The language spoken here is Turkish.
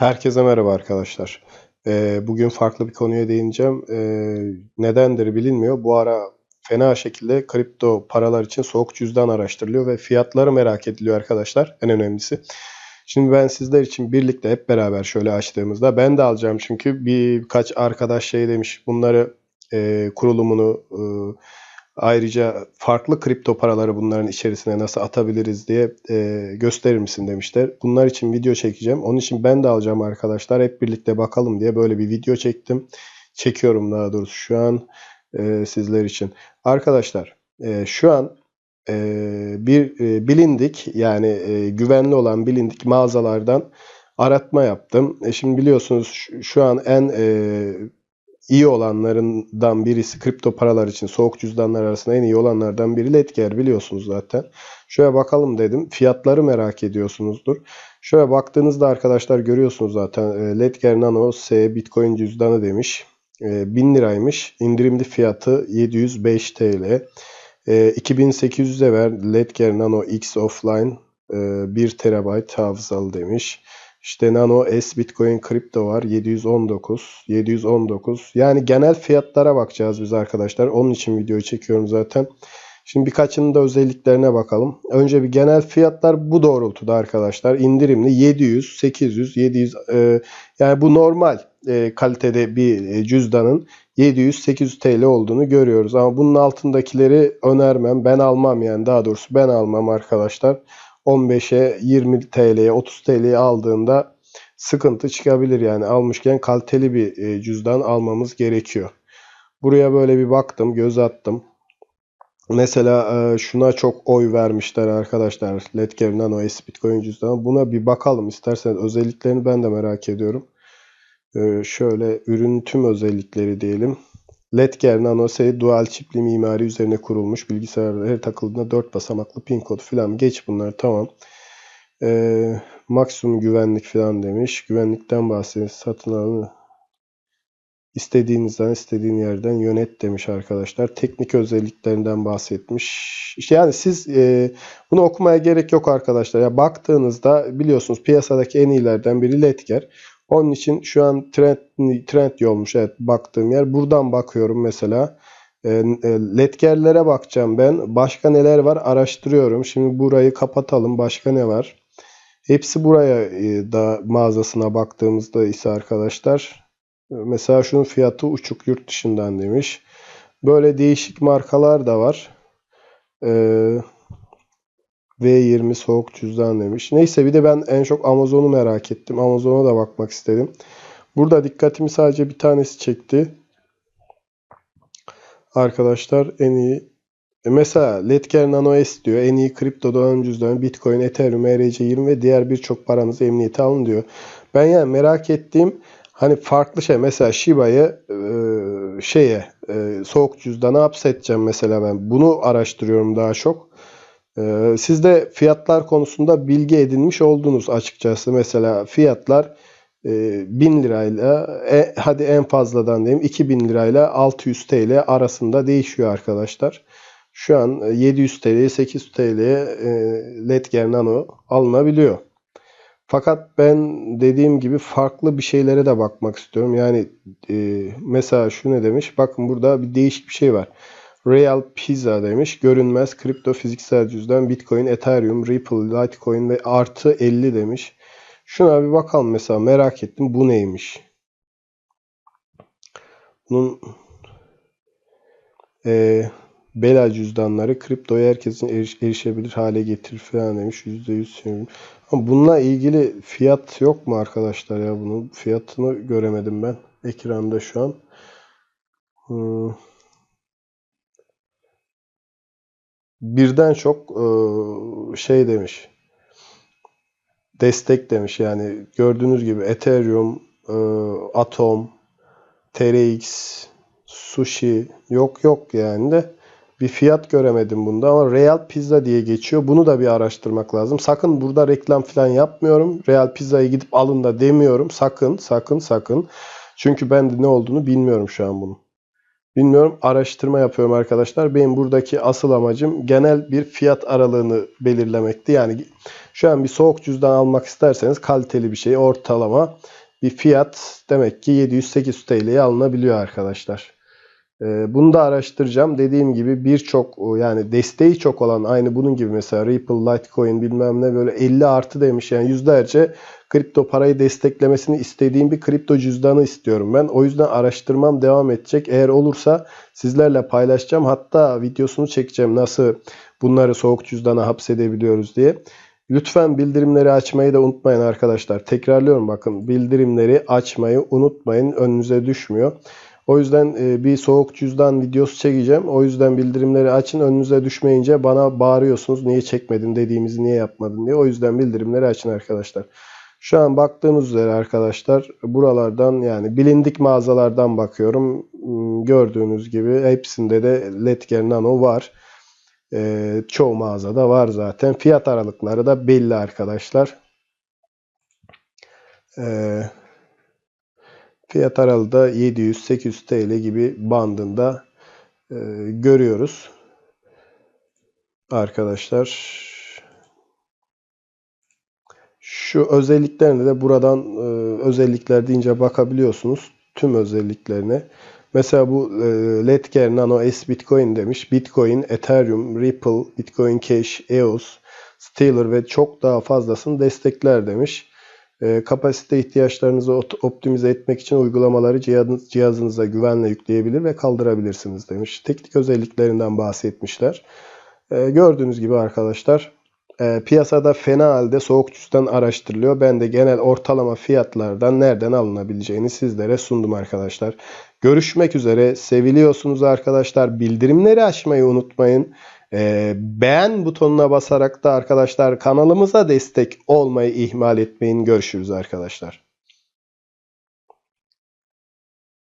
Herkese merhaba arkadaşlar. Ee, bugün farklı bir konuya değineceğim. Ee, nedendir bilinmiyor. Bu ara fena şekilde kripto paralar için soğuk cüzdan araştırılıyor ve fiyatları merak ediliyor arkadaşlar. En önemlisi. Şimdi ben sizler için birlikte hep beraber şöyle açtığımızda ben de alacağım çünkü birkaç arkadaş şey demiş bunları e, kurulumunu e, Ayrıca farklı kripto paraları bunların içerisine nasıl atabiliriz diye e, gösterir misin demişler. Bunlar için video çekeceğim. Onun için ben de alacağım arkadaşlar. Hep birlikte bakalım diye böyle bir video çektim. Çekiyorum daha doğrusu şu an e, sizler için. Arkadaşlar e, şu an e, bir e, bilindik yani e, güvenli olan bilindik mağazalardan aratma yaptım. E, şimdi biliyorsunuz şu, an en e, iyi olanlarından birisi kripto paralar için soğuk cüzdanlar arasında en iyi olanlardan biri Ledger biliyorsunuz zaten. Şöyle bakalım dedim. Fiyatları merak ediyorsunuzdur. Şöyle baktığınızda arkadaşlar görüyorsunuz zaten e, Ledger Nano S Bitcoin cüzdanı demiş. 1000 e, liraymış. İndirimli fiyatı 705 TL. 2800'e ver Ledger Nano X Offline 1 TB hafızalı demiş. İşte Nano S Bitcoin Crypto var 719 719 yani genel fiyatlara bakacağız biz arkadaşlar onun için videoyu çekiyorum zaten. Şimdi birkaçının da özelliklerine bakalım. Önce bir genel fiyatlar bu doğrultuda arkadaşlar. İndirimli 700, 800, 700 e, yani bu normal e, kalitede bir e, cüzdanın 700-800 TL olduğunu görüyoruz. Ama bunun altındakileri önermem. Ben almam yani daha doğrusu ben almam arkadaşlar. 15'e 20 TL'ye 30 TL'ye aldığında sıkıntı çıkabilir. Yani almışken kaliteli bir e, cüzdan almamız gerekiyor. Buraya böyle bir baktım, göz attım. Mesela e, şuna çok oy vermişler arkadaşlar. Letger Nano S Bitcoin cüzdanı. Buna bir bakalım isterseniz. Özelliklerini ben de merak ediyorum. E, şöyle ürün tüm özellikleri diyelim. Letger Nano S dual çipli mimari üzerine kurulmuş bilgisayarda her takıldığında 4 basamaklı pin kodu falan geç bunlar tamam. Ee, maksimum güvenlik falan demiş. Güvenlikten bahsediyor. Satın alın. İstediğinizden istediğin yerden yönet demiş arkadaşlar. Teknik özelliklerinden bahsetmiş. İşte yani siz e, bunu okumaya gerek yok arkadaşlar. Ya baktığınızda biliyorsunuz piyasadaki en iyilerden biri Letger. Onun için şu an trend, trend olmuş evet baktığım yer. Buradan bakıyorum mesela. E, e, Letgerlere bakacağım ben. Başka neler var araştırıyorum. Şimdi burayı kapatalım. Başka ne var? Hepsi buraya e, da mağazasına baktığımızda ise arkadaşlar. Mesela şunun fiyatı uçuk yurt dışından demiş. Böyle değişik markalar da var. Eee V20 soğuk cüzdan demiş. Neyse bir de ben en çok Amazon'u merak ettim. Amazon'a da bakmak istedim. Burada dikkatimi sadece bir tanesi çekti. Arkadaşlar en iyi e mesela Letger Nano S diyor. En iyi kripto dolan cüzdan Bitcoin, Ethereum, ERC20 ve diğer birçok paranızı emniyete alın diyor. Ben yani merak ettiğim hani farklı şey mesela Shiba'yı e, şeye e, soğuk cüzdana hapsedeceğim mesela ben. Bunu araştırıyorum daha çok. Ee, siz de fiyatlar konusunda bilgi edinmiş oldunuz açıkçası. Mesela fiyatlar e, 1000 lirayla e, hadi en fazladan diyeyim 2000 lirayla 600 TL arasında değişiyor arkadaşlar. Şu an 700 TL'ye 800 TL'ye e, Letger Nano alınabiliyor. Fakat ben dediğim gibi farklı bir şeylere de bakmak istiyorum. Yani e, mesela şu ne demiş? Bakın burada bir değişik bir şey var. Real Pizza demiş. Görünmez kripto fiziksel cüzdan Bitcoin, Ethereum, Ripple, Litecoin ve artı 50 demiş. Şuna bir bakalım mesela merak ettim. Bu neymiş? Bunun e, bela cüzdanları kriptoya herkesin eriş, erişebilir hale getirir falan demiş. %100 sevim. Ama bununla ilgili fiyat yok mu arkadaşlar ya bunun? Fiyatını göremedim ben ekranda şu an. Hmm. Birden çok şey demiş. Destek demiş yani gördüğünüz gibi Ethereum, Atom, TRX, Sushi yok yok yani de bir fiyat göremedim bunda ama Real Pizza diye geçiyor. Bunu da bir araştırmak lazım. Sakın burada reklam falan yapmıyorum. Real Pizza'yı gidip alın da demiyorum. Sakın, sakın, sakın. Çünkü ben de ne olduğunu bilmiyorum şu an bunun. Bilmiyorum araştırma yapıyorum arkadaşlar. Benim buradaki asıl amacım genel bir fiyat aralığını belirlemekti. Yani Şu an bir soğuk cüzdan almak isterseniz kaliteli bir şey ortalama bir fiyat demek ki 700-800 TL'ye alınabiliyor arkadaşlar. Ee, Bunu da araştıracağım. Dediğim gibi birçok o yani desteği çok olan aynı bunun gibi mesela Ripple, Litecoin bilmem ne böyle 50 artı demiş yani yüzlerce kripto parayı desteklemesini istediğim bir kripto cüzdanı istiyorum ben. O yüzden araştırmam devam edecek. Eğer olursa sizlerle paylaşacağım. Hatta videosunu çekeceğim nasıl bunları soğuk cüzdana hapsedebiliyoruz diye. Lütfen bildirimleri açmayı da unutmayın arkadaşlar. Tekrarlıyorum bakın bildirimleri açmayı unutmayın. Önünüze düşmüyor. O yüzden e, bir soğuk cüzdan videosu çekeceğim. O yüzden bildirimleri açın. Önünüze düşmeyince bana bağırıyorsunuz. Niye çekmedin dediğimizi niye yapmadın diye. O yüzden bildirimleri açın arkadaşlar. Şu an baktığımız üzere arkadaşlar buralardan yani bilindik mağazalardan bakıyorum. Hmm, Gördüğünüz gibi hepsinde de Letger Nano var. Ee, çoğu mağazada var zaten. Fiyat aralıkları da belli arkadaşlar. Ee, fiyat aralığı da 700-800 TL gibi bandında e, görüyoruz. Arkadaşlar şu özelliklerine de buradan e, özellikler deyince bakabiliyorsunuz. Tüm özelliklerine. Mesela bu e, Letger Nano S Bitcoin demiş. Bitcoin, Ethereum, Ripple, Bitcoin Cash, EOS, Stellar ve çok daha fazlasını destekler demiş. E, kapasite ihtiyaçlarınızı optimize etmek için uygulamaları cihazınız, cihazınıza güvenle yükleyebilir ve kaldırabilirsiniz demiş. Teknik özelliklerinden bahsetmişler. E, gördüğünüz gibi arkadaşlar e, piyasada fena halde soğuk cüzdan araştırılıyor. Ben de genel ortalama fiyatlardan nereden alınabileceğini sizlere sundum arkadaşlar. Görüşmek üzere. Seviliyorsunuz arkadaşlar. Bildirimleri açmayı unutmayın. E, beğen butonuna basarak da arkadaşlar kanalımıza destek olmayı ihmal etmeyin. Görüşürüz arkadaşlar.